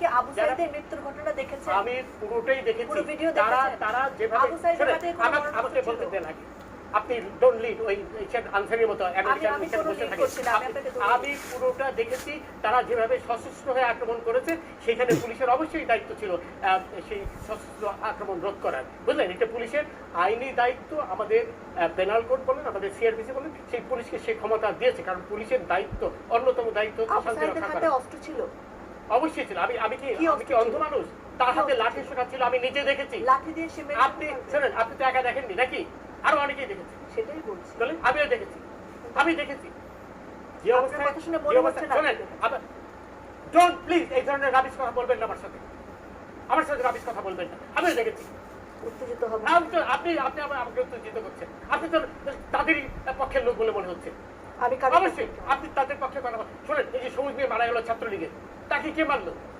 কি আবু সাইদের মৃত্যুর ঘটনা দেখেছেন আমি পুরোটাই দেখেছি। পুরো ভিডিও তারা তারা যেভাবে আবু সাইদের আমাকে? বলতে দেন আগে। আপনি ডোন্ট লিড ওই আনসারের মতো আমেরিকান আমি বসে থাকে পুরোটা দেখেছি তারা যেভাবে সশস্ত্র হয়ে আক্রমণ করেছে সেখানে পুলিশের অবশ্যই দায়িত্ব ছিল সেই সশস্ত্র আক্রমণ রোধ করার। বুঝলেন? এটা পুলিশের আইনি দায়িত্ব আমাদের পেনাল কোড বলেন আমাদের সিআরবিসি বলেন সেই পুলিশকে সেই ক্ষমতা দিয়েছে কারণ পুলিশের দায়িত্ব অন্যতম দায়িত্ব হচ্ছে শান্তি রক্ষা করা। অস্ত্র ছিল। অবশ্যই ছিল। আমি আমি কি আমি কি অন্ধ মানুষ? তার হাতে লাঠি ছিল? ছিল আমি নিজে দেখেছি। লাঠি দিয়ে সে আপনি? শোনেন আপনি তো একা দেখেননি নাকি? আরও অনেকেই দেখেছি। সেটাই বলছি। বলে আমিও দেখেছি। আমি দেখেছি। যে অবস্থায় কথা শুনে মনে হচ্ছে না। শোনেন আপনি ডোন্ট প্লিজ এই ধরনের রাবিশ কথা বলবেন না আমার সাথে। আমার সাথে রাবিশ কথা বলবেন না। আমিও দেখেছি। উত্তেজিত হবে। আপনি আপনি আমার আমাকে উত্তেজিত করছেন। আপনি তো তাদেরই পক্ষের লোক বলে মনে হচ্ছে। আমি অবশ্যই আপনি তাদের পক্ষে কথা বল- শোনেন এই যে সবুজ নিয়ে মারা গেল ছাত্রলীগের। তাকে কে মারলো?